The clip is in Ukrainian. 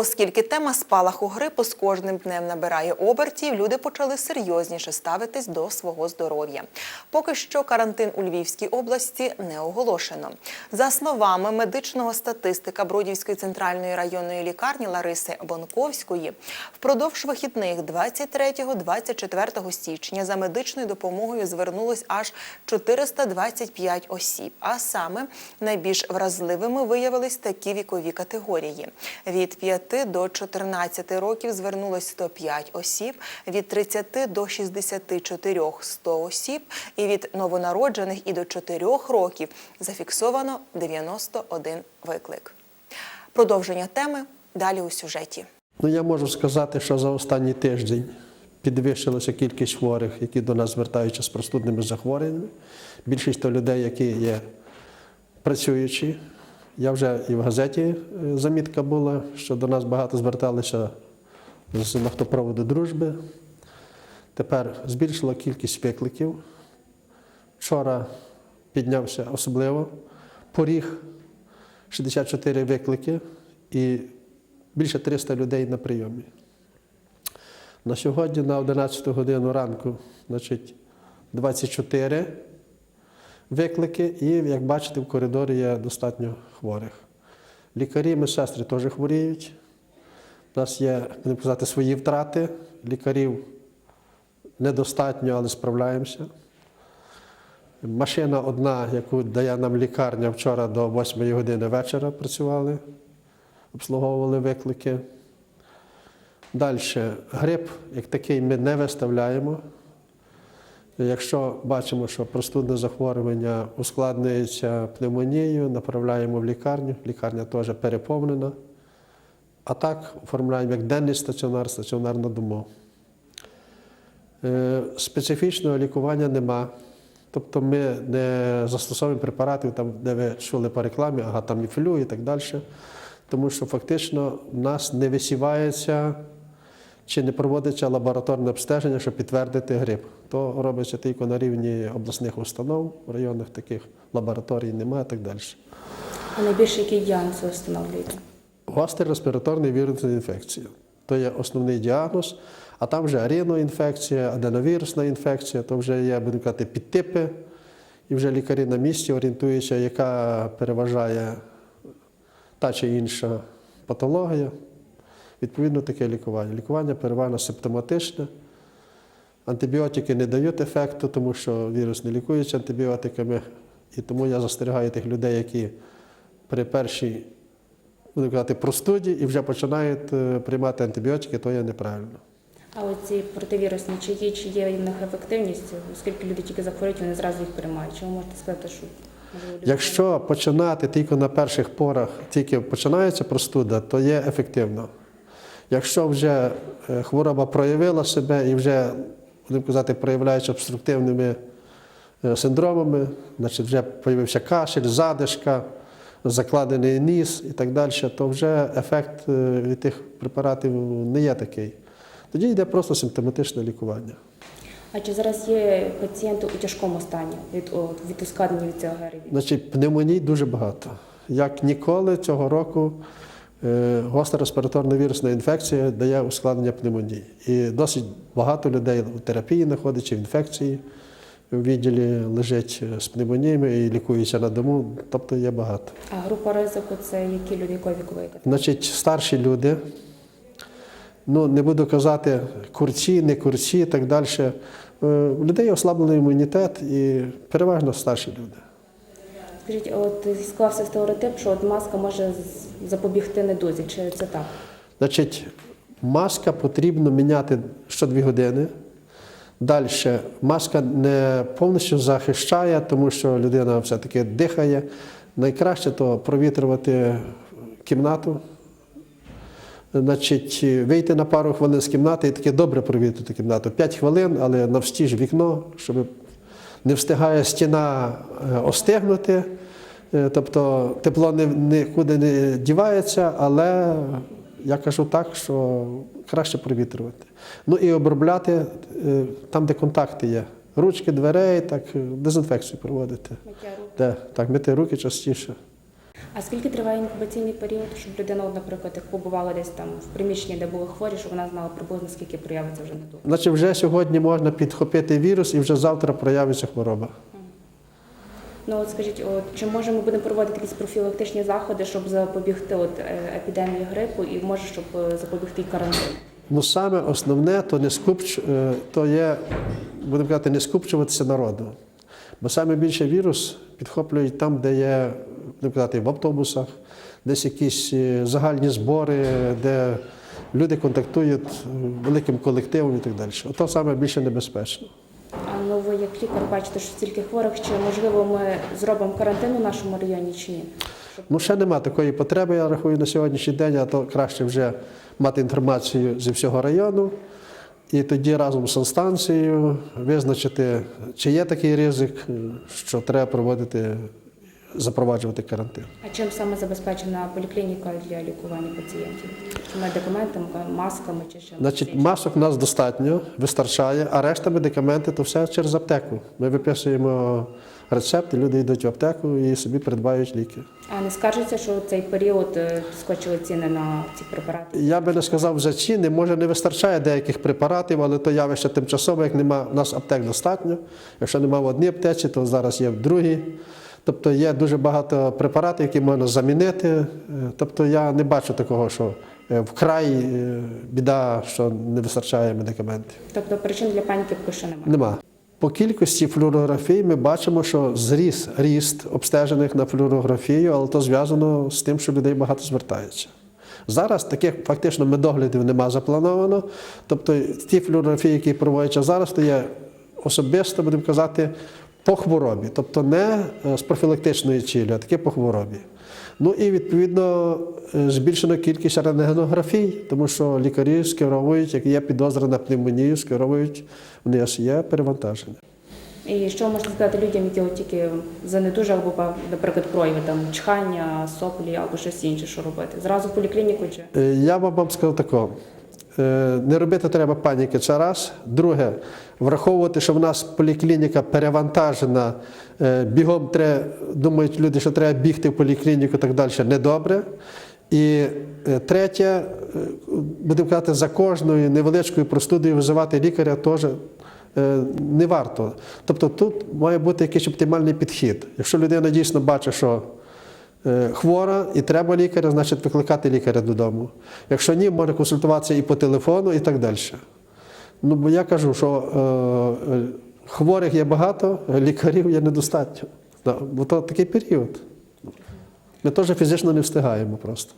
Оскільки тема спалаху грипу з кожним днем набирає обертів, люди почали серйозніше ставитись до свого здоров'я. Поки що карантин у Львівській області не оголошено. За словами медичного статистика Бродівської центральної районної лікарні Лариси Бонковської, впродовж вихідних 23-24 січня за медичною допомогою звернулось аж 425 осіб. А саме найбільш вразливими виявились такі вікові категорії. Від 5 до 14 років звернулось 105 осіб, від 30 до 64 – 100 осіб, і від новонароджених і до 4 років зафіксовано 91 виклик. Продовження теми далі у сюжеті. Ну, я можу сказати, що за останній тиждень підвищилася кількість хворих, які до нас звертаються з простудними захворюваннями. Більшість людей, які є працюючі. Я вже і в газеті е, замітка була, що до нас багато зверталися з нафтопроводу дружби. Тепер збільшила кількість викликів. Вчора піднявся особливо поріг 64 виклики і більше 300 людей на прийомі. На сьогодні, на 11 годину ранку, значить, 24 виклики, і, як бачите, в коридорі є достатньо хворих. Лікарі, медсестри теж хворіють. У нас є, будемо казати, свої втрати. Лікарів недостатньо, але справляємося. Машина одна, яку дає нам лікарня вчора до 8 години вечора працювали, обслуговували виклики. Далі, грип, як такий, ми не виставляємо. Якщо бачимо, що простудне захворювання ускладнюється пневмонією, направляємо в лікарню. Лікарня теж переповнена. А так оформляємо як денний стаціонар, стаціонар на дому. Е, Специфічного лікування нема. Тобто ми не застосовуємо препаратів, там, де ви чули по рекламі, ага, там міфілю і так далі. Тому що фактично в нас не висівається чи не проводиться лабораторне обстеження, щоб підтвердити грип. То робиться тільки на рівні обласних установ, районних таких лабораторій немає і так далі. А найбільше який діагноз ви встановлюєте? Гострий респіраторний вірусна інфекція. То є основний діагноз, а там вже ріноінфекція, аденовірусна інфекція, то вже є, будемо казати, підтипи. І вже лікарі на місці орієнтуються, яка переважає та чи інша патологія. Відповідно, таке лікування. Лікування переважно симптоматичне. Антибіотики не дають ефекту, тому що вірус не лікується антибіотиками. І тому я застерігаю тих людей, які при першій будемо казати, простуді і вже починають е, приймати антибіотики, то є неправильно. А оці противірусні, чи є, чи є в них ефективність, оскільки люди тільки захворюють, вони зразу їх приймають. Чи ви можете сказати, що можливо, Якщо починати тільки на перших порах, тільки починається простуда, то є ефективно. Якщо вже е, хвороба проявила себе і вже, будемо казати, проявляється обструктивними е, синдромами, значить вже з'явився кашель, задишка, закладений ніс і так далі, то вже ефект е, від тих препаратів не є такий. Тоді йде просто симптоматичне лікування. А чи зараз є пацієнти у тяжкому стані від, від ускладнення від цього ГРВІ? Значить, пневмоній дуже багато. Як ніколи цього року гостра респіраторна вірусна інфекція дає ускладнення пневмонії. І досить багато людей у терапії знаходиться, в інфекції в відділі лежить з пневмоніями і лікуються на дому, тобто є багато. А група ризику це які люди, якої вікової? Значить, старші люди, ну не буду казати курці, не курці і так далі. Е, У людей ослаблений імунітет і переважно старші люди. Скажіть, от склався стереотип, що от маска може запобігти недузі, чи це так? Значить, маска потрібно міняти щодві години. Далі маска не повністю захищає, тому що людина все-таки дихає. Найкраще то провітрювати кімнату. Значить, вийти на пару хвилин з кімнати і таки добре провітрити кімнату. 5 хвилин, але навстіж вікно, щоб не встигає стіна е, остигнути. Е, Тобто тепло нікуди не дівається, але я кажу так, що краще провітрювати. Ну і обробляти е, там, де контакти є. Ручки дверей, так дезінфекцію проводити. Миття руки. Так, так, мити руки частіше. А скільки триває інкубаційний період, щоб людина, наприклад, як побувала десь там в приміщенні, де були хворі, щоб вона знала приблизно скільки проявиться вже недуг? Значить, вже сьогодні можна підхопити вірус і вже завтра проявиться хвороба. Ну от скажіть, от чи може ми будемо проводити якісь профілактичні заходи, щоб запобігти от е, епідемії грипу, і може щоб е, запобігти карантину? Ну саме основне то не скупч, е, то є, будемо казати, не скупчуватися народу. Бо саме більше вірус підхоплюють там, де є, казати, в автобусах, десь якісь е, загальні збори, де люди контактують е, великим колективом і так далі. Ото саме більше небезпечно. А ну ви як лікар бачите, що стільки хворих, чи можливо ми зробимо карантин у нашому районі чи ні? Ну, ще нема такої потреби, я рахую, на сьогоднішній день, а то краще вже мати інформацію зі всього району. І тоді разом з санстанцією визначити, чи є такий ризик, що треба проводити, запроваджувати карантин. А чим саме забезпечена поліклініка для лікування пацієнтів? Чи медикаментами, масками чи ще Значить, масок у нас достатньо, вистачає, а решта медикаменти то все через аптеку. Ми виписуємо рецепт, і люди йдуть в аптеку і собі придбають ліки. А не скаржиться, що в цей період е, скочили ціни на ці препарати? Я би не сказав за ціни, може не вистачає деяких препаратів, але то явище тимчасове, як нема, у нас аптек достатньо. Якщо нема в одній аптеці, то зараз є в другій. Тобто є дуже багато препаратів, які можна замінити. Е, Тобто я не бачу такого, що е, вкрай е, біда, що не вистачає медикаментів. Тобто причин для паніки поки що немає. Нема. По кількості флюорографій ми бачимо, що зріс ріст обстежених на флюорографію, але то зв'язано з тим, що людей багато звертається. Зараз таких фактично медоглядів нема заплановано. Тобто ті флюорографії, які проводяться зараз, то є особисто, будемо казати, по хворобі, тобто не е, з профілактичної цілі, а таки по хворобі. Ну і відповідно е, збільшена кількість рентгенографій, тому що лікарі скеровують, як є підозра на пневмонію, скеровують, у них є перевантаження. І що можна сказати людям, які от тільки занедужали, або, наприклад, прояви там чхання, соплі або щось інше, що робити? Зразу в поліклініку чи? Е, Я вам скажу такого. Е, Не робити треба паніки, це раз. Друге, враховувати, що в нас поліклініка перевантажена, е, бігом треба, думають люди, що треба бігти в поліклініку і так далі, недобре. І е, третє, будемо казати, за кожною невеличкою простудою визивати лікаря теж не варто. Тобто тут має бути якийсь оптимальний підхід. Якщо людина дійсно бачить, що хвора і треба лікаря, значить викликати лікаря додому. Якщо ні, може консультуватися і по телефону, і так далі. Ну, бо я кажу, що е, е, хворих є багато, лікарів є недостатньо. Да, Бо то такий період. Ми теж фізично не встигаємо просто.